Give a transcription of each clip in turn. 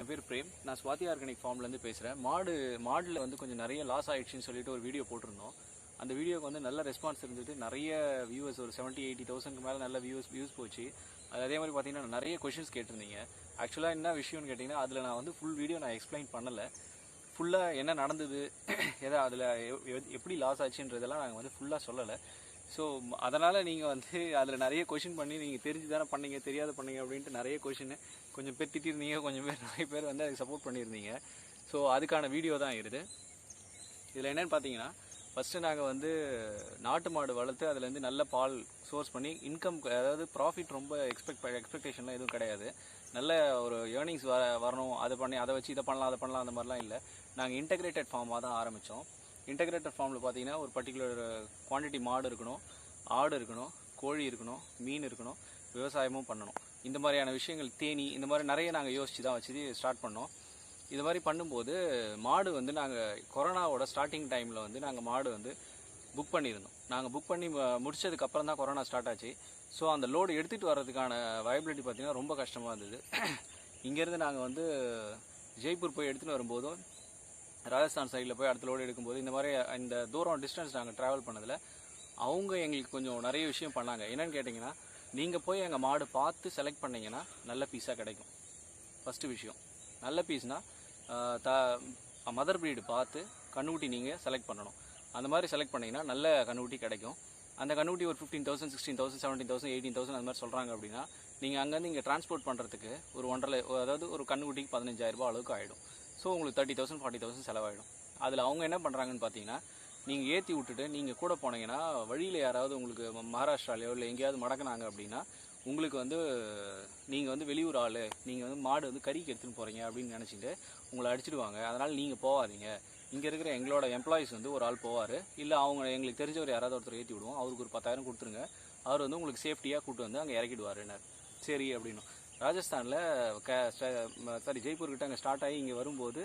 என் பேர் பிரேம். நான் ஸ்வாதி ஆர்கானிக் ஃபார்ம்லேருந்து பேசுகிறேன் மாடு மாடில் வந்து கொஞ்சம் நிறைய லாஸ் ஆகிடுச்சின்னு சொல்லிட்டு ஒரு வீடியோ போட்டிருந்தோம். அந்த வீடியோக்கு வந்து நல்ல ரெஸ்பான்ஸ் இருந்தது. நிறைய வியூவர்ஸ் ஒரு செவன்ட்டி எயிட்டி தௌசண்ட்க்கு மேலே நல்ல வியூஸ் வியூஸ் போச்சு. அது அதே மாதிரி பார்த்தீங்கன்னா நிறைய கொஷின்ஸ் கேட்டிருந்தீங்க. ஆக்சுவலாக என்ன விஷயம்னு கேட்டிங்கன்னா அதில் நான் வந்து ஃபுல் வீடியோ நான் எக்ஸ்பிளைன் பண்ணலை. ஃபுல்லாக என்ன நடந்தது எதை அதில் எப்படி லாஸ் ஆச்சுன்றதெல்லாம் நாங்கள் வந்து ஃபுல்லாக சொல்லலை. ஸோ அதனால் நீங்கள் வந்து அதில் நிறைய கொஷின் பண்ணி நீங்கள் தெரிஞ்சு தானே பண்ணீங்க தெரியாத பண்ணீங்க அப்படின்ட்டு நிறைய கொஷின் கொஞ்சம் பேர் திட்டிருந்தீங்க கொஞ்சம் பேர் நிறைய பேர் வந்து அதுக்கு சப்போர்ட் பண்ணியிருந்தீங்க. ஸோ அதுக்கான வீடியோ தான் இது. இதில் என்னென்னு பார்த்தீங்கன்னா ஃபஸ்ட்டு நாங்கள் வந்து நாட்டு மாடு வளர்த்து அதுலேருந்து நல்ல பால் சோர்ஸ் பண்ணி இன்கம் அதாவது ப்ராஃபிட் ரொம்ப எக்ஸ்பெக்ட் எக்ஸ்பெக்டேஷன்லாம் எதுவும் கிடையாது. நல்ல ஒரு ஏர்னிங்ஸ் வர வரணும் அதை பண்ணி அதை வச்சு இதை பண்ணலாம் அதை பண்ணலாம் அந்த மாதிரிலாம் இல்லை. நாங்கள் இன்டெகிரேட்டட் ஃபார்மாக தான் ஆரம்பித்தோம் இன்டகிரேட்டட் ஃபார்மில் பார்த்தீங்கன்னா ஒரு பர்டிகுலர் குவான்டிட்டி மாடு இருக்கணும் ஆடு இருக்கணும் கோழி இருக்கணும் மீன் இருக்கணும் விவசாயமும் பண்ணணும். இந்த மாதிரியான விஷயங்கள் தேனி இந்த மாதிரி நிறைய நாங்கள் யோசித்து தான் வச்சு ஸ்டார்ட் பண்ணோம். இது மாதிரி பண்ணும்போது மாடு வந்து நாங்கள் கொரோனாவோட ஸ்டார்டிங் டைமில் வந்து நாங்கள் மாடு வந்து புக் பண்ணியிருந்தோம். நாங்கள் புக் பண்ணி ம- முடிச்சதுக்கு அப்புறம் தான் கொரோனா ஸ்டார்ட் ஆச்சு. ஸோ அந்த லோடு எடுத்துகிட்டு வர்றதுக்கான வயபிலிட்டி பார்த்தீங்கன்னா ரொம்ப கஷ்டமாக இருந்தது. இங்கேருந்து நாங்கள் வந்து ஜெய்ப்பூர் போய் எடுத்துகிட்டு வரும்போதும் ராஜஸ்தான் சைடில் போய் அடுத்த லோடு எடுக்கும்போது இந்த மாதிரி இந்த தூரம் டிஸ்டன்ஸ் நாங்கள் ட்ராவல் பண்ணதில் அவங்க எங்களுக்கு கொஞ்சம் நிறைய விஷயம் பண்ணாங்க. என்னென்னு கேட்டிங்கன்னா நீங்கள் போய் எங்கள் மாடு பார்த்து செலக்ட் பண்ணிங்கன்னா நல்ல பீஸாக கிடைக்கும். ஃபஸ்ட்டு விஷயம். நல்ல பீஸ்னால் த மதர் ப்ரீடு பார்த்து கண்ணுக்குட்டி நீங்கள் செலக்ட் பண்ணணும். அந்த மாதிரி செலக்ட் பண்ணிங்கன்னா நல்ல கண்ணுக்குட்டி கிடைக்கும். அந்த கண்ணுக்குட்டி ஒரு fifteen thousand sixteen thousand seventeen thousand eighteen thousand அந்த மாதிரி சொல்கிறாங்க அப்படின்னா நீங்கள் அங்கேருந்து இங்கே ட்ரான்ஸ்போர்ட் பண்ணுறதுக்கு ஒரு ஒன்றரை அதாவது ஒரு கண்ணுக்குட்டிக்கு பதினஞ்சாயிரரூபா அளவுக்கு ஆகிடும் ஸோ உங்களுக்கு தேர்ட்டி தௌசண்ட் ஃபார்ட்டி தௌசண்ட் செலவாயிடும். அதில் அவங்க என்ன பண்ணுறாங்கன்னு பார்த்தீங்கன்னா நீங்கள் ஏற்றி விட்டுட்டு நீங்கள் கூட போனீங்கன்னா வழியில் யாராவது உங்களுக்கு ம- மகாராஷ்டிராலையோ இல்லை எங்கேயாவது மடக்குனாங்க அப்படின்னா உங்களுக்கு வந்து நீங்கள் வந்து வெளியூர் ஆள் நீங்கள் வந்து மாடு வந்து கறிக்கு எடுத்துன்னு போகிறீங்க அப்படின்னு நினச்சிட்டு உங்களை அடிச்சிடுவாங்க. அதனால் நீங்கள் போகாதீங்க இங்கே இருக்கிற எங்களோட எம்ப்ளாயிஸ் வந்து ஒரு ஆள் போவார். இல்லை அவங்க எங்களுக்கு தெரிஞ்சவர் யாராவது ஒருத்தர் ஏற்றி விடுவோம். அவருக்கு ஒரு பத்தாயிரம் கொடுத்துருங்க. அவர் வந்து உங்களுக்கு சேஃப்டியாக கூப்பிட்டு வந்து அங்கே இறக்கிடுவாருன்னார். சரி அப்படின்னும் ராஜஸ்தானில் க சாரி ஜெய்ப்பூர்கிட்ட அங்கே ஸ்டார்ட் ஆகி இங்கே வரும்போது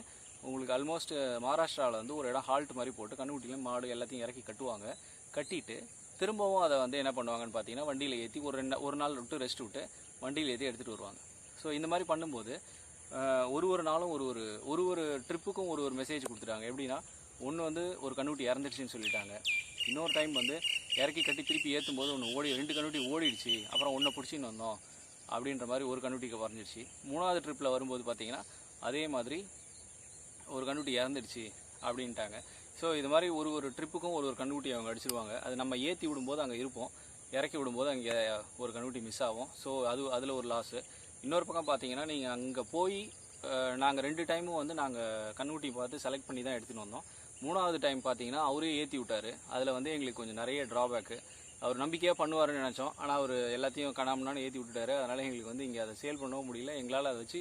உங்களுக்கு ஆல்மோஸ்ட் மகாராஷ்டிராவில் வந்து ஒரு இடம் ஹால்ட் மாதிரி போட்டு கண்ணுக்குட்டிலையும் மாடு எல்லாத்தையும் இறக்கி கட்டுவாங்க. கட்டிட்டு திரும்பவும் அதை வந்து என்ன பண்ணுவாங்கன்னு பார்த்தீங்கன்னா வண்டியில் ஏற்றி ஒரு ரெண்டு ஒரு நாள் விட்டு ரெஸ்ட் விட்டு வண்டியில் ஏற்றி எடுத்துகிட்டு வருவாங்க. ஸோ இந்த மாதிரி பண்ணும்போது ஒரு ஒரு நாளும் ஒரு ஒரு ஒரு ஒரு ட்ரிப்புக்கும் ஒரு ஒரு மெசேஜ் கொடுத்துட்டாங்க. எப்படின்னா ஒன்று வந்து ஒரு கண்ணுக்குட்டி இறந்துடுச்சின்னு சொல்லிட்டாங்க. இன்னொரு டைம் வந்து இறக்கி கட்டி திருப்பி ஏற்றும் போது ஒன்று ஓடி ரெண்டு கண்ணுட்டி ஓடிடுச்சு. அப்புறம் ஒன்றை பிடிச்சின்னு வந்தோம். அப்படின்ற மாதிரி ஒரு கண்ணுக்குட்டிக்கு குறைஞ்சிருச்சு. மூணாவது ட்ரிப்பில் வரும்போது பார்த்தீங்கன்னா அதே மாதிரி ஒரு கண்ணுக்குட்டி இறந்துடுச்சு அப்படின்ட்டாங்க. ஸோ இது மாதிரி ஒரு ஒரு ட்ரிப்புக்கும் ஒரு ஒரு கண்ணுக்குட்டி அவங்க அடிச்சிருவாங்க. அது நம்ம ஏற்றி விடும்போது அங்கே இருப்போம். இறக்கி விடும்போது அங்கே ஒரு கண்ணுக்குட்டி மிஸ் ஆகும். ஸோ அது அதில் ஒரு லாஸு இன்னொரு பக்கம் பார்த்தீங்கன்னா நீங்கள் அங்கே போய் நாங்கள் ரெண்டு டைமும் வந்து நாங்கள் கண்ணுக்குட்டி பார்த்து செலக்ட் பண்ணி தான் எடுத்துகிட்டு வந்தோம். மூணாவது டைம் பார்த்தீங்கன்னா அவரே ஏற்றி விட்டார். அதில் வந்து எங்களுக்கு கொஞ்சம் நிறைய ட்ராபேக்கு அவர் நம்பிக்கையாக பண்ணுவாருன்னு நினச்சோம். ஆனால் அவர் எல்லாத்தையும் கணாமனான்னு ஏற்றி விட்டுட்டாரு. அதனால் எங்களுக்கு வந்து இங்கே அதை சேல் பண்ணவும் முடியல. எங்களால் அதை வச்சு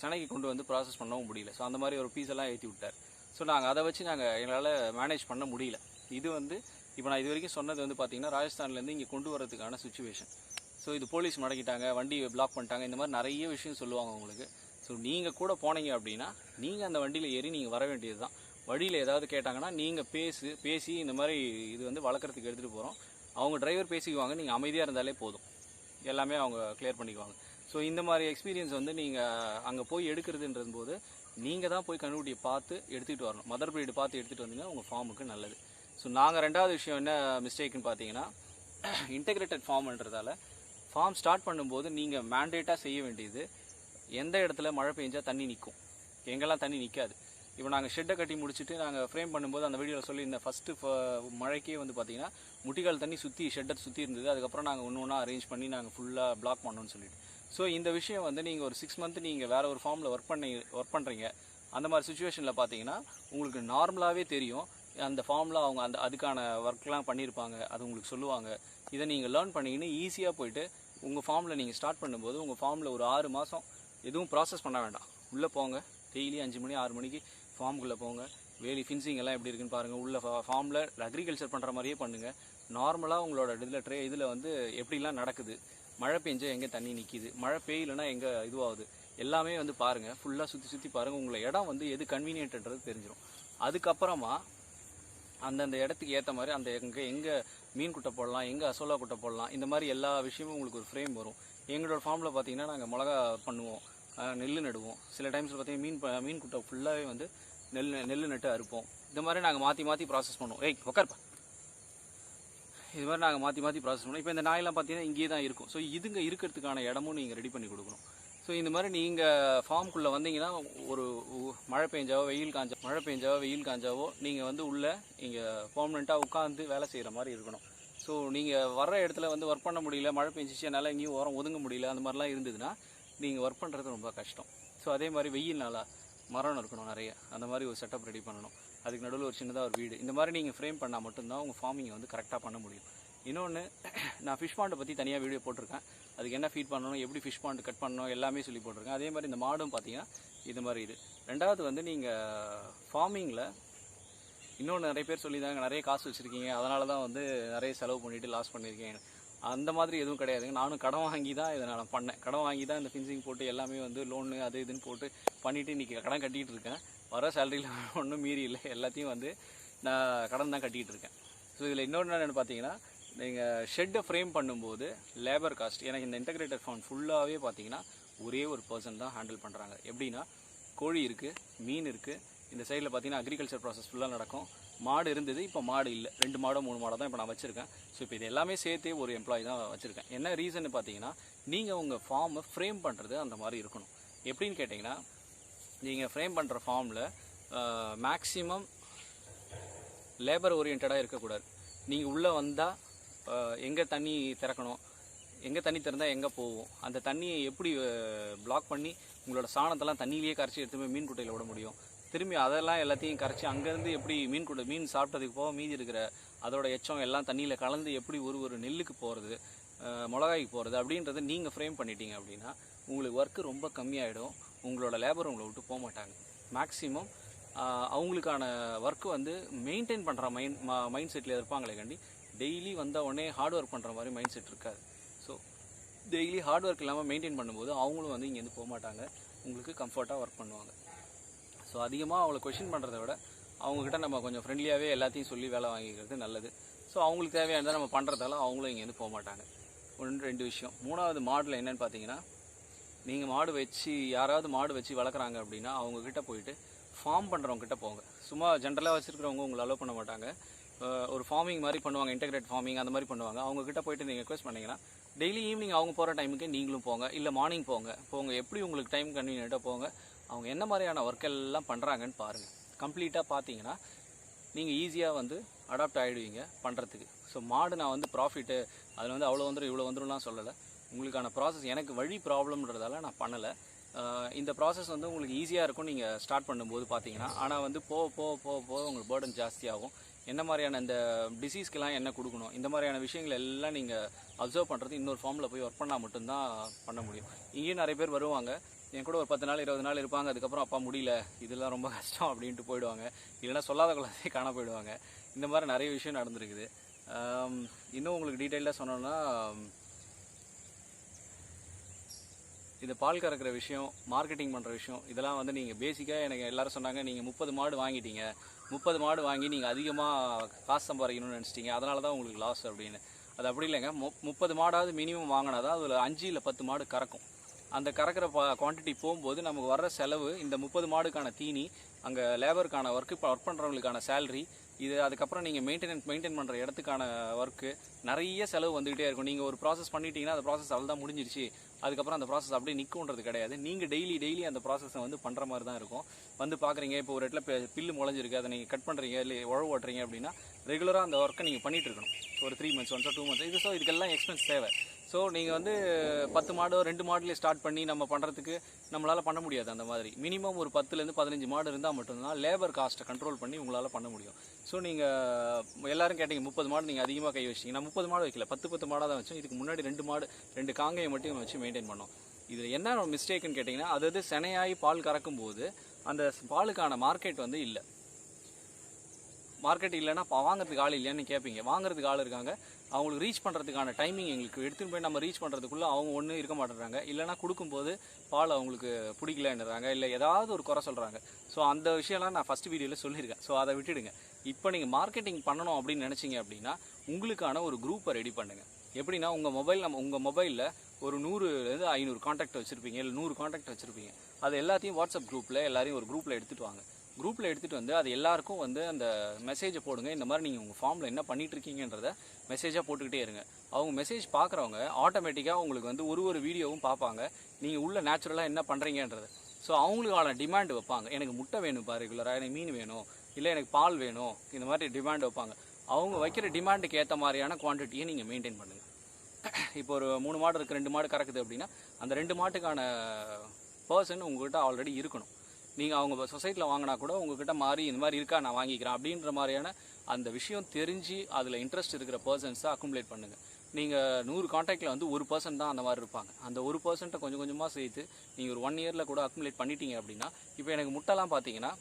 சென்னைக்கு கொண்டு வந்து ப்ராசஸ் பண்ணவும் முடியல. ஸோ அந்த மாதிரி ஒரு பீஸ் எல்லாம் ஏற்றி விட்டார். ஸோ நாங்கள் அதை வச்சு நாங்கள் எங்களால் மேனேஜ் பண்ண முடியல. இது வந்து இப்போ நான் இது வரைக்கும் சொன்னது வந்து பார்த்தீங்கன்னா ராஜஸ்தான்லேருந்து இங்கே கொண்டு வரதுக்கான சுச்சுவேஷன் ஸோ இது போலீஸ் மடக்கிட்டாங்க வண்டி பிளாக் பண்ணிட்டாங்க. இந்த மாதிரி நிறைய விஷயம் சொல்லுவாங்க உங்களுக்கு. ஸோ நீங்கள் கூட போனீங்க அப்படின்னா நீங்கள் அந்த வண்டியில் ஏறி நீங்கள் வர வேண்டியது தான் வழியில் ஏதாவது கேட்டாங்கன்னா நீங்கள் பேசு பேசி இந்த மாதிரி இது வந்து வளர்க்குறதுக்கு எடுத்துகிட்டு போகிறோம் அவங்க டிரைவர் பேசிக்குவாங்க நீங்கள் அமைதியாக இருந்தாலே போதும். எல்லாமே அவங்க கிளியர் பண்ணிக்குவாங்க. ஸோ இந்த மாதிரி எக்ஸ்பீரியன்ஸ் வந்து நீங்கள் அங்கே போய் எடுக்கிறதுன்றது போது நீங்கள் தான் போய் கண்ணுக்குட்டியை பார்த்து எடுத்துகிட்டு வரணும். மதர் பிரீடு பார்த்து எடுத்துகிட்டு வந்தீங்கன்னா உங்கள் ஃபார்முக்கு நல்லது. ஸோ நாங்கள் ரெண்டாவது விஷயம் என்ன மிஸ்டேக்குன்னு பார்த்தீங்கன்னா இன்டெகிரேட்டட் ஃபார்ம்ன்றதால ஃபார்ம் ஸ்டார்ட் பண்ணும்போது நீங்கள் மேண்டேட்டாக செய்ய வேண்டியது எந்த இடத்துல மழை பெஞ்சால் தண்ணி நிற்கும் எங்கெல்லாம் தண்ணி நிற்காது இப்போ நாங்கள் ஷெட்டை கட்டி முடிச்சுட்டு நாங்கள் ஃப்ரேம் பண்ணும்போது அந்த வீடியோவில் சொல்லியிருந்த ஃபஸ்ட்டு மழைக்கே வந்து பார்த்தீங்கன்னா முட்டிக்கால் தண்ணி சுற்றி ஷெட்டை சுற்றி இருந்தது. அதுக்கப்புறம் நாங்கள் ஒன்று ஒன்றா அரேஞ்ச் பண்ணி நாங்கள் ஃபுல்லாக பிளாக் பண்ணோம்னு சொல்லிட்டு. ஸோ இந்த விஷயம் வந்து நீங்கள் ஒரு சிக்ஸ் மந்த் நீங்கள் வேறு ஒரு ஃபார்மில் ஒர்க் பண்ணி ஒர்க் பண்ணுறீங்க அந்த மாதிரி சுச்சுவேஷனில் பார்த்தீங்கன்னா உங்களுக்கு நார்மலாகவே தெரியும். அந்த ஃபார்மில் அவங்க அந்த அதுக்கான ஒர்க்லாம் பண்ணியிருப்பாங்க அது உங்களுக்கு சொல்லுவாங்க. இதை நீங்கள் லேர்ன் பண்ணிக்கின்னு ஈஸியாக போயிட்டு உங்கள் ஃபார்மில் நீங்கள் ஸ்டார்ட் பண்ணும்போது உங்கள் ஃபார்மில் ஒரு ஆறு மாதம் எதுவும் ப்ராசஸ் பண்ண வேண்டாம். உள்ளே போங்க. டெய்லி அஞ்சு மணி ஆறு மணிக்கு ஃபார்முக்குள்ளே போங்க. வேலி ஃபின்சிங் எல்லாம் எப்படி இருக்குன்னு பாருங்கள் உள்ள ஃபார்மில் அக்ரிகல்ச்சர் பண்ணுற மாதிரியே பண்ணுங்கள் நார்மலாக உங்களோட இதில் ட்ரே இதில் வந்து எப்படிலாம் நடக்குது? மழை பெஞ்சா எங்கே தண்ணி நிற்கிது மழை பெய்யலைன்னா எங்கே இதுவாகுது? எல்லாமே வந்து பாருங்கள் ஃபுல்லாக சுற்றி சுற்றி பாருங்கள் உங்களை இடம் வந்து எது கன்வீனியன்ட்ன்றது தெரிஞ்சிடும் அதுக்கப்புறமா அந்தந்த இடத்துக்கு ஏற்ற மாதிரி அந்த எங்கே எங்கே மீன் குட்டை போடலாம் எங்கே அசோலா குட்டை போடலாம் இந்த மாதிரி எல்லா விஷயமும் உங்களுக்கு ஒரு ஃப்ரேம் வரும். எங்களோட ஃபார்மில் பார்த்தீங்கன்னா நாங்கள் மிளகா பண்ணுவோம். நெல் நடுவோம். சில டைம்ஸில் பார்த்தீங்கன்னா மீன் ப- மீன் குட்டை ஃபுல்லாகவே வந்து நெல் நெல் நட்டு அறுப்போம். இந்த மாதிரி நாங்கள் மாற்றி மாற்றி ப்ராசஸ் பண்ணுவோம். ஏய் உக்கார்ப்பா. இது மாதிரி நாங்கள் மாற்றி மாற்றி ப்ராசஸ் பண்ணுவோம். இப்போ இந்த நாயெல்லாம் பார்த்தீங்கன்னா இங்கேயே தான் இருக்கும். ஸோ இதுங்க இருக்கிறதுக்கான இடமும் நீங்கள் ரெடி பண்ணி கொடுக்கணும். ஸோ இந்த மாதிரி நீங்கள் ஃபார்ம்குள்ளே வந்தீங்கன்னா ஒரு மழை பெஞ்சாவோ வெயில் காஞ்சா மழை பெஞ்சாவோ வெயில் காஞ்சாவோ நீங்கள் வந்து உள்ளே இங்கே பர்மனெண்ட்டாக உட்காந்து வேலை செய்கிற மாதிரி இருக்கணும். ஸோ நீங்கள் வர்ற இடத்துல வந்து ஒர்க் பண்ண முடியல மழை பெஞ்சிச்சு என்னால் எங்கேயும் ஓரம் ஒதுங்க முடியல அந்த மாதிரிலாம் இருந்ததுன்னா நீங்கள் ஒர்க் பண்ணுறது ரொம்ப கஷ்டம். ஸோ அதே மாதிரி வெயில் நாளாக மரம் இருக்கணும் நிறைய. அந்த மாதிரி ஒரு செட்டப் ரெடி பண்ணணும். அதுக்கு நடுவில் ஒரு சின்னதாக ஒரு வீடு. இந்த மாதிரி நீங்கள் ஃப்ரேம் பண்ணால் மட்டும்தான் உங்கள் ஃபார்மிங்கை வந்து கரெக்டாக பண்ண முடியும். இன்னொன்று நான் ஃபிஷ் பாண்டை பற்றி தனியாக வீடியோ போட்டிருக்கேன். அதுக்கு என்ன ஃபீட் பண்ணணும் எப்படி ஃபிஷ் பாண்ட் கட் பண்ணணும் எல்லாமே சொல்லி போட்டிருக்கேன். அதே மாதிரி இந்த மாடும் பார்த்தீங்கன்னா இது மாதிரி இது. ரெண்டாவது வந்து நீங்கள் ஃபார்மிங்கில் இன்னொன்று நிறைய பேர் சொல்லியிருந்தாங்க நிறைய காசு வச்சுருக்கீங்க. அதனால தான் வந்து நிறைய செலவு பண்ணிவிட்டு லாஸ் பண்ணியிருக்கேன் அந்த மாதிரி எதுவும் கிடையாதுங்க. நானும் கடன் வாங்கி தான் இதை நான் பண்ணேன். கடன் வாங்கி தான் இந்த ஃபின்சிங் போட்டு எல்லாமே வந்து லோனு அது இதுன்னு போட்டு பண்ணிவிட்டு இன்றைக்கி கடன் கட்டிகிட்டு இருக்கேன். வர சேலரியில் ஒன்றும் மீறி இல்லை. எல்லாத்தையும் வந்து நான் கடன் தான் கட்டிகிட்டு இருக்கேன். ஸோ இதில் இன்னொன்று என்னென்னு பார்த்தீங்கன்னா நீங்கள் ஷெட்டை ஃப்ரேம் பண்ணும்போது லேபர் காஸ்ட் எனக்கு இந்த இன்டகிரேட்டட் ஃபோன் ஃபுல்லாகவே பார்த்தீங்கன்னா ஒரே ஒரு பர்சன் தான் ஹேண்டில் பண்ணுறாங்க எப்படின்னா கோழி இருக்குது மீன் இருக்குது இந்த சைடில் பார்த்தீங்கன்னா அக்ரிகல்ச்சர் ப்ராசஸ் ஃபுல்லாக நடக்கும். மாடு இருந்தது இப்போ மாடு இல்லை. ரெண்டு மாடோ மூணு மாடோ தான் இப்போ நான் வச்சுருக்கேன். ஸோ இப்போ இது எல்லாமே சேர்த்தே ஒரு எம்ப்ளாயி தான் வச்சுருக்கேன். என்ன ரீசன் பார்த்தீங்கன்னா நீங்கள் உங்கள் ஃபார்மை ஃப்ரேம் பண்ணுறது அந்த மாதிரி இருக்கணும். எப்படின்னு கேட்டிங்கன்னா நீங்கள் ஃப்ரேம் பண்ணுற ஃபார்மில் மேக்ஸிமம் லேபர் ஓரியன்டாக இருக்கக்கூடாது. நீங்கள் உள்ளே வந்தால் எங்கே தண்ணி திறக்கணும் எங்கே தண்ணி திறந்தால் எங்கே போகும்? அந்த தண்ணியை எப்படி பிளாக் பண்ணி உங்களோட சாணத்தெல்லாம் தண்ணியிலேயே கரைச்சி எடுத்து மீன் குட்டையில் விட முடியும்? திரும்பி அதெல்லாம் எல்லாத்தையும் கரைச்சி அங்கேருந்து எப்படி மீன் கொடு மீன் சாப்பிட்டதுக்கு போக மீதி இருக்கிற அதோட எச்சம் எல்லாம் தண்ணியில் கலந்து எப்படி ஒரு ஒரு நெல்லுக்கு போகிறது மிளகாய்க்கு போகிறது அப்படின்றத நீங்கள் ஃப்ரேம் பண்ணிட்டீங்க அப்படின்னா உங்களுக்கு ஒர்க்கு ரொம்ப கம்மியாயிடும். உங்களோட லேபர் உங்களை விட்டு போக மாட்டாங்க. மேக்ஸிமம் அவங்களுக்கான ஒர்க்கு வந்து மெயின்டைன் பண்ணுற மைண்ட் மைண்ட் செட்டில் இருப்பாங்களே கண்டி டெய்லி வந்த உடனே ஹார்ட் ஒர்க் பண்ணுற மாதிரி மைண்ட் செட் இருக்காது. ஸோ டெய்லி ஹார்ட் ஒர்க் இல்லாமல் மெயின்டைன் பண்ணும்போது அவங்களும் வந்து இங்கேருந்து போக மாட்டாங்க. உங்களுக்கு கம்ஃபர்ட்டாக ஒர்க் பண்ணுவாங்க. ஸோ அதிகமாக அவங்கள கொஷின் பண்ணுறத விட அவங்கக்கிட்ட நம்ம கொஞ்சம் ஃப்ரெண்ட்லியாகவே எல்லாத்தையும் சொல்லி வேலை வாங்கிக்கிறது நல்லது. ஸோ அவங்களுக்கு தேவையானதை நம்ம பண்ணுறதால அவங்களும் இங்கேருந்து போக மாட்டாங்க. ஒன்று ரெண்டு விஷயம். மூணாவது மாடில் என்னென்னு பார்த்தீங்கன்னா நீங்கள் மாடு வச்சு யாராவது மாடு வச்சு வளர்க்குறாங்க அப்படின்னா அவங்கக்கிட்ட போயிட்டு ஃபார்ம் பண்ணுறவங்ககிட்ட போங்க. சும்மா ஜென்ரலாக வச்சுருக்கிறவங்க உங்களை அலோவ் பண்ண மாட்டாங்க. ஒரு ஃபார்மிங் மாதிரி பண்ணுவாங்க இன்டெகிரேட் ஃபார்மிங் அந்த மாதிரி பண்ணுவாங்க. அவங்கக்கிட்ட போயிட்டு நீங்கள் ரெக்வஸ்ட் பண்ணிங்கன்னா டெய்லி ஈவினிங் அவங்க போகிற டைமுக்கு நீங்களும் போங்க. இல்லை மார்னிங் போங்க. போங்க. எப்படி உங்களுக்கு டைம் கன்வீனியண்ட்டாக போங்க. அவங்க என்ன மாதிரியான ஒர்க் எல்லாம் பண்ணுறாங்கன்னு பாருங்கள் கம்ப்ளீட்டாக பார்த்தீங்கன்னா நீங்கள் ஈஸியாக வந்து அடாப்ட் ஆகிடுவீங்க பண்ணுறதுக்கு ஸோ மாடு நான் வந்து ப்ராஃபிட்டு அதில் வந்து அவ்வளோ வந்துடும் இவ்வளோ வந்துடும்லாம் சொல்லலை. உங்களுக்கான ப்ராசஸ் எனக்கு வழி ப்ராப்ளம்ன்றதால நான் பண்ணலை. இந்த ப்ராசஸ் வந்து உங்களுக்கு ஈஸியாக இருக்கும் நீங்கள் ஸ்டார்ட் பண்ணும்போது பார்த்தீங்கன்னா ஆனால் வந்து போக போக போக போக உங்களுக்கு பேர்டன் ஜாஸ்தியாகும் என்ன மாதிரியான இந்த டிசீஸ்க்கெலாம் என்ன கொடுக்கணும்? இந்த மாதிரியான விஷயங்கள் எல்லாம் நீங்கள் அப்சர்வ் பண்ணுறது இன்னொரு ஃபார்மில் போய் ஒர்க் பண்ணால் மட்டும்தான் பண்ண முடியும். இங்கேயும் நிறைய பேர் வருவாங்க. என் கூட ஒரு பத்து நாள் இருபது நாள் இருப்பாங்க. அதுக்கப்புறம் அப்பா முடியல. இதெல்லாம் ரொம்ப கஷ்டம் அப்படின்ட்டு போயிடுவாங்க. இல்லைன்னா சொல்லாத குழந்தைய காண போயிடுவாங்க. இந்த மாதிரி நிறைய விஷயம் நடந்திருக்குது. இன்னும் உங்களுக்கு டீட்டெயிலாக சொன்னோன்னா இந்த பால் கறக்கிற விஷயம் மார்க்கெட்டிங் பண்ணுற விஷயம் இதெல்லாம் வந்து நீங்கள் பேசிக்காக எனக்கு எல்லாரும் சொன்னாங்க. நீங்கள் முப்பது மாடு வாங்கிட்டீங்க. முப்பது மாடு வாங்கி நீங்கள் அதிகமாக காசு சம்பாதிக்கணும்னு நினச்சிட்டீங்க. அதனால தான் உங்களுக்கு லாஸ் அப்படின்னு. அது அப்படி இல்லைங்க. மு- முப்பது மாடாவது மினிமம் வாங்கினா தான் அதில் அஞ்சு இல்லை பத்து மாடு கறக்கும். அந்த கறக்கிற குவான்டிட்டி போகும்போது நமக்கு வர்ற செலவு இந்த முப்பது மாடுக்கான தீனி அங்கே லேபருக்கான ஒர்க்கு இப்போ ஒர்க் பண்ணுறவங்களுக்கான சேலரி இது அதுக்கப்புறம் நீங்கள் மெயின்டெனன்ஸ் மெயின்டைன் பண்ணுற இடத்துக்கான ஒர்க்கு நிறைய செலவு வந்துகிட்டே இருக்கும். நீங்கள் ஒரு ப்ராசஸ் பண்ணிட்டீங்கன்னா அந்த ப்ராசஸ் அவள் தான் முடிஞ்சிருச்சு. அதுக்கப்புறம் அந்த ப்ராசஸ் அப்படியே நிற்கும்ன்றது கிடையாது. நீங்கள் டெய்லி டெய்லி அந்த ப்ராசஸை வந்து பண்ணுற மாதிரி தான் இருக்கும். வந்து பார்க்குறீங்க இப்போ ஒரு இடத்துல பில்லு முளைஞ்சிருக்கு அதை நீங்கள் கட் பண்ணுறீங்க இல்லை உழவு ஓட்டுறீங்க அப்படின்னா ரெகுலராக அந்த ஒர்க்கை நீங்கள் பண்ணிகிட்டு இருக்கணும். ஒரு three months once two months இது ஸோ இதுக்கெல்லாம் எக்ஸ்பென்ஸ் தேவை. ஸோ நீங்கள் வந்து பத்து மாடோ ரெண்டு மாடுலேயே ஸ்டார்ட் பண்ணி நம்ம பண்ணுறதுக்கு நம்மளால் பண்ண முடியாது அந்த மாதிரி. மினிமம் ஒரு பத்துலேருந்து பதினஞ்சு மாடு இருந்தால் மட்டும்தான் லேபர் காஸ்ட்டை கண்ட்ரோல் பண்ணி உங்களால் பண்ண முடியும். ஸோ நீங்கள் எல்லாரும் கேட்டீங்க முப்பது மாடு நீங்கள் அதிகமாக கை வச்சிங்க நான் முப்பது மாடு வைக்கல பத்து பத்து மாடாக தான் வச்சோம் இதுக்கு முன்னாடி ரெண்டு மாடு ரெண்டு காங்கையை மட்டும் வச்சு மெயின்டைன் பண்ணோம். இதில் என்ன மிஸ்டேக்குன்னு கேட்டிங்கன்னா அதாவது செனையாகி பால் கறக்கும் போது அந்த பாலுக்கான மார்க்கெட் வந்து இல்லை. மார்க்கெட் இல்லைன்னா வாங்குறதுக்கு ஆள் இல்லையான்னு கேட்பீங்க வாங்குறதுக்கு ஆள் இருக்காங்க. அவங்களுக்கு ரீச் பண்ணுறதுக்கான டைமிங் எங்களுக்கு எடுத்துன்னு போய் நம்ம ரீச் பண்ணுறதுக்குள்ளே அவங்க ஒன்றும் இருக்க மாட்டேறாங்க இல்லைன்னா கொடுக்கும்போது பால் அவங்களுக்கு பிடிக்கலன்னுறாங்க இல்லை ஏதாவது ஒரு குறை சொல்கிறாங்க ஸோ அந்த விஷயம்லாம் நான் ஃபஸ்ட் வீடியோவில் சொல்லியிருக்கேன். ஸோ அதை விட்டுடுங்க. இப்போ நீங்கள் மார்க்கெட்டிங் பண்ணணும் அப்படின்னு நினச்சிங்க அப்படின்னா உங்களுக்கான ஒரு குரூப்பை ரெடி பண்ணுங்கள் எப்படின்னா உங்கள் மொபைல் நம்ம உங்கள் மொபைலில் ஒரு நூறுலேருந்து ஐநூறு காண்டாக்ட் வச்சுருப்பீங்க. இல்லை நூறு காண்டாக்ட் வச்சுருப்பீங்க. அது எல்லாத்தையும் வாட்ஸ்அப் குரூப்பில் எல்லாரையும் ஒரு குரூப்பில் எடுத்துகிட்டு வாங்க. குரூப்பில் எடுத்துகிட்டு வந்து அது எல்லாருக்கும் வந்து அந்த மெசேஜை போடுங்க. இந்த மாதிரி நீங்கள் உங்கள் ஃபார்மில் என்ன பண்ணிகிட்ருக்கீங்கன்றத மெசேஜாக போட்டுக்கிட்டே இருங்க. அவங்க மெசேஜ் பார்க்குறவங்க ஆட்டோமேட்டிக்காக உங்களுக்கு வந்து ஒரு ஒரு வீடியோவும் பார்ப்பாங்க நீங்கள் உள்ள நேச்சுரலாக என்ன பண்ணுறீங்கன்றது ஸோ அவங்களுக்கான டிமாண்ட் வைப்பாங்க. எனக்கு முட்டை வேணும் பா ரெகுலராக எனக்கு மீன் வேணும். இல்லை எனக்கு பால் வேணும். இந்த மாதிரி டிமாண்ட் வைப்பாங்க. அவங்க வைக்கிற டிமாண்டுக்கு ஏற்ற மாதிரியான குவான்டிட்டியை நீங்கள் மெயின்டைன் பண்ணுங்கள் இப்போ ஒரு மூணு மாடு இருக்குது ரெண்டு மாடு கறக்குது அப்படின்னா அந்த ரெண்டு மாட்டுக்கான பர்சன் உங்கள்கிட்ட ஆல்ரெடி இருக்கணும். நீங்கள் அவங்க சொசைட்டியில் வாங்கினா கூட உங்ககிட்ட மாறி இந்த மாதிரி இருக்கா நான் வாங்கிக்கிறேன் அப்படின்ற மாதிரியான அந்த விஷயம் தெரிஞ்சு அதில் இன்ட்ரெஸ்ட் இருக்கிற பர்சன்ஸை அக்குமுலேட் பண்ணுங்கள் நீங்கள் நூறு காண்டாக்டில் வந்து ஒரு பர்சன் தான் அந்த மாதிரி இருப்பாங்க. அந்த ஒரு பர்சன்ட்டை கொஞ்சம் கொஞ்சமாக சேர்த்து நீங்கள் ஒரு ஒன் இயரில் கூட அக்குமுலேட் பண்ணிட்டீங்க அப்படின்னா இப்போ எனக்கு முட்டைலாம் பார்த்தீங்கன்னா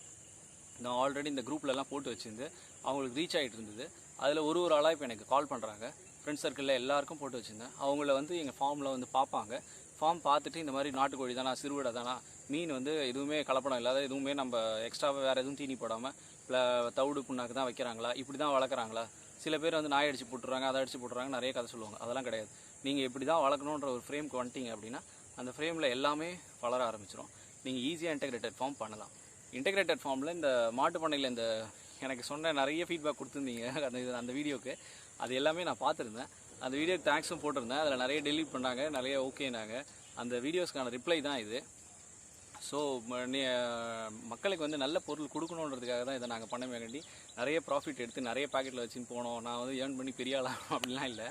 நான் ஆல்ரெடி இந்த குரூப்லலாம் போட்டு வச்சிருந்து அவங்களுக்கு ரீச் ஆகிட்டு இருந்தது. அதில் ஒரு ஒரு ஆளாக இப்போ எனக்கு கால் பண்ணுறாங்க ஃப்ரெண்ட்ஸ் சர்க்கிளில் எல்லாருக்கும் போட்டு வச்சுருந்தேன். அவங்கள வந்து எங்கள் ஃபார்மில் வந்து பார்ப்பாங்க ஃபார்ம் பார்த்துட்டு இந்த மாதிரி நாட்டுக்கோழி தானா சிறுவிடை தானா மீன் வந்து எதுவுமே கலப்படம் இல்லாத எதுவுமே நம்ம எக்ஸ்ட்ராவாக வேறு எதுவும் தீனி போடாமல் தவிடு புண்ணாக்கு தான் வைக்கிறாங்களா இப்படி தான் வளர்க்குறாங்களா? சில பேர் வந்து நாய் அடிச்சு போட்டுறாங்க அதை அடிச்சு போட்டுறாங்க நிறைய கதை சொல்லுவாங்க. அதெல்லாம் கிடையாது. நீங்கள் இப்படி தான் வளர்க்கணுன்ற ஒரு ஃப்ரேம்க்கு வந்துட்டீங்க அப்படின்னா அந்த ஃப்ரேமில் எல்லாமே வளர ஆரம்பிச்சிடும் நீங்கள் ஈஸியாக இன்டெகிரேட்டட் ஃபார்ம் பண்ணலாம். இன்டெகிரேட்டட் ஃபார்மில் இந்த மாட்டு பண்ணையில் இந்த எனக்கு சொன்ன நிறைய ஃபீட்பேக் கொடுத்துருந்தீங்க அந்த இது அந்த வீடியோக்கு. அது எல்லாமே நான் பார்த்துருந்தேன். அந்த வீடியோக்கு தேங்க்ஸும் போட்டிருந்தேன். அதில் நிறைய டெலீட் பண்ணாங்க நிறைய ஓகேனாங்க அந்த வீடியோஸ்க்கான ரிப்ளை தான் இது. ஸோ மக்களுக்கு வந்து நல்ல பொருள் கொடுக்கணுன்றதுக்காக தான் இதை நாங்கள் பண்ண வேண்டி நிறைய ப்ராஃபிட் எடுத்து நிறைய பாக்கெட்டில் வச்சுன்னு போனோம். நான் வந்து ஏர்ன் பண்ணி பெரிய ஆளாகும் அப்படிலாம் இல்லை.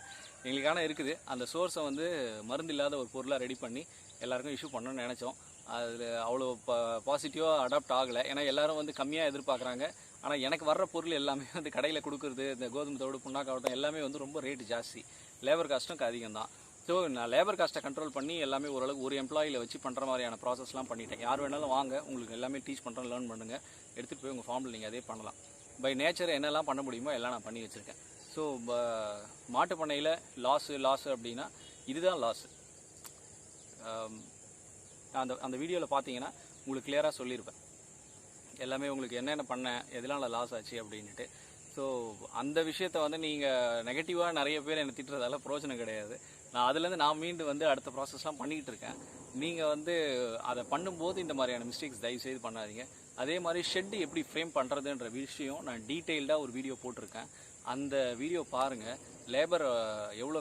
எங்களுக்கான இருக்குது. அந்த சோர்ஸை வந்து மருந்து இல்லாத ஒரு பொருளாக ரெடி பண்ணி எல்லாருக்கும் இஷ்யூ பண்ணணும்னு நினச்சோம். அதில் அவ்வளோ ப பாசிட்டிவாக அடாப்ட் ஆகலை. ஏன்னா எல்லோரும் வந்து கம்மியாக எதிர்பார்க்குறாங்க. ஆனால் எனக்கு வர்ற பொருள் எல்லாமே வந்து கடையில் கொடுக்குறது இந்த கோதுமை தோடு புண்ணாக்காவட்டம் எல்லாமே வந்து ரொம்ப ரேட்டு ஜாஸ்தி. லேபர் காஸ்ட்டும் அதிகம் தான் ஸோ நான் லேபர் காஸ்ட்டை கண்ட்ரோல் பண்ணி எல்லாமே ஓரளவுக்கு ஒரு எம்ப்ளாயில் வச்சு பண்ணுற மாதிரியான ப்ராசஸ்லாம் பண்ணிட்டேன். யார் வேணாலும் வாங்க உங்களுக்கு எல்லாமே டீச் பண்ணுறேன் லேர்ன் பண்ணுங்கள் எடுத்துகிட்டு போய் உங்கள் ஃபார்மில் நீங்கள் அதே பண்ணலாம். பை நேச்சர் என்னெல்லாம் பண்ண முடியுமோ எல்லாம் நான் பண்ணி வச்சுருக்கேன். ஸோ மாட்டு பண்ணையில் லாஸு லாஸு அப்படின்னா இதுதான் லாஸு அந்த அந்த வீடியோவில் பார்த்தீங்கன்னா உங்களுக்கு கிளியராக சொல்லியிருப்பேன் எல்லாமே உங்களுக்கு என்னென்ன பண்ணேன் எதனால லாஸ் ஆச்சு அப்படின்ட்டு ஸோ அந்த விஷயத்த வந்து நீங்கள் நெகட்டிவாக நிறைய பேர் என்னை திட்டுறதால பிரோஜனம் கிடையாது. நான் அதுலேருந்து நான் மீண்டு வந்து அடுத்த ப்ராசஸ்லாம் பண்ணிக்கிட்டு இருக்கேன். நீங்கள் வந்து அதை பண்ணும்போது இந்த மாதிரியான மிஸ்டேக்ஸ் தயவு செய்து பண்ணாதீங்க. அதே மாதிரி ஷெட்டு எப்படி ஃப்ரேம் பண்ணுறதுன்ற விஷயம் நான் டீட்டெயில்டாக ஒரு வீடியோ போட்டிருக்கேன். அந்த வீடியோ பாருங்கள் லேபர் எவ்வளோ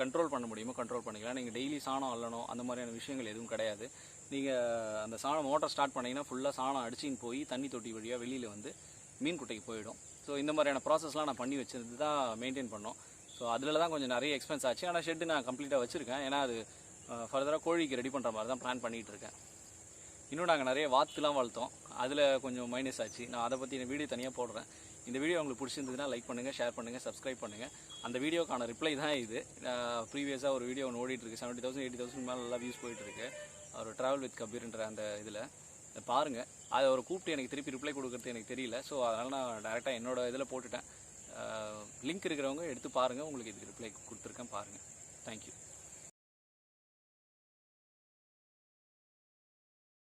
கண்ட்ரோல் பண்ண முடியுமோ? கண்ட்ரோல் பண்ணிக்கலாம். நீங்கள் டெய்லி சாணம் அள்ளணும் அந்த மாதிரியான விஷயங்கள் எதுவும் கிடையாது. நீங்கள் அந்த சாணம் மோட்டர் ஸ்டார்ட் பண்ணிங்கன்னா ஃபுல்லாக சாணம் அடிச்சின்னு போய் தண்ணி தொட்டி வழியாக வெளியில் வந்து மீன் குட்டைக்கு போயிடும். ஸோ இந்த மாதிரியான ப்ராசஸ்லாம் நான் பண்ணி வச்சிருந்து தான் மெயின்டைன் பண்ணோம். ஸோ அதில் தான் கொஞ்சம் நிறைய எக்ஸ்பென்ஸ் ஆச்சு. ஆனால் ஷெட்டு நான் கம்ப்ளீட்டாக வச்சுருக்கேன். ஏன்னா அது ஃபர்தராக கோழிக்கு ரெடி பண்ணுற மாதிரி தான் பிளான் பண்ணிகிட்டு இருக்கேன். இன்னும் நாங்கள் நிறைய வாத்துலாம் வளர்த்தோம். அதில் கொஞ்சம் மைனஸ் ஆச்சு. நான் அதை பற்றி வீடியோ தனியாக போடுறேன். இந்த வீடியோ உங்களுக்கு பிடிச்சிருந்ததுன்னா லைக் பண்ணுங்கள் ஷேர் பண்ணுங்கள் சப்ஸ்கிரைப் பண்ணுங்கள் அந்த வீடியோக்கான ரிப்ளை தான் இது. ப்ரீவியஸாக ஒரு வீடியோ ஒன்று ஓடிட்டுருக்கு செவன்ட்டி தௌசண்ட் எயிட்டி தௌசண்ட் மேலே நல்லா வியூஸ் போயிட்டுருக்கு அவர் ட்ராவல் வித் கபீர்ன்ற அந்த இதில். பாருங்கள் அதை அவரை கூப்பிட்டு எனக்கு திருப்பி ரிப்ளை கொடுக்குறது எனக்கு தெரியல. ஸோ அதனால் நான் டேரெக்டாக என்னோடய இதில் போட்டுட்டேன். லிங்க் இருக்கிறவங்க எடுத்து பாருங்கள் உங்களுக்கு இதுக்கு ரிப்ளை கொடுத்துருக்கேன் பாருங்கள் தேங்க்யூ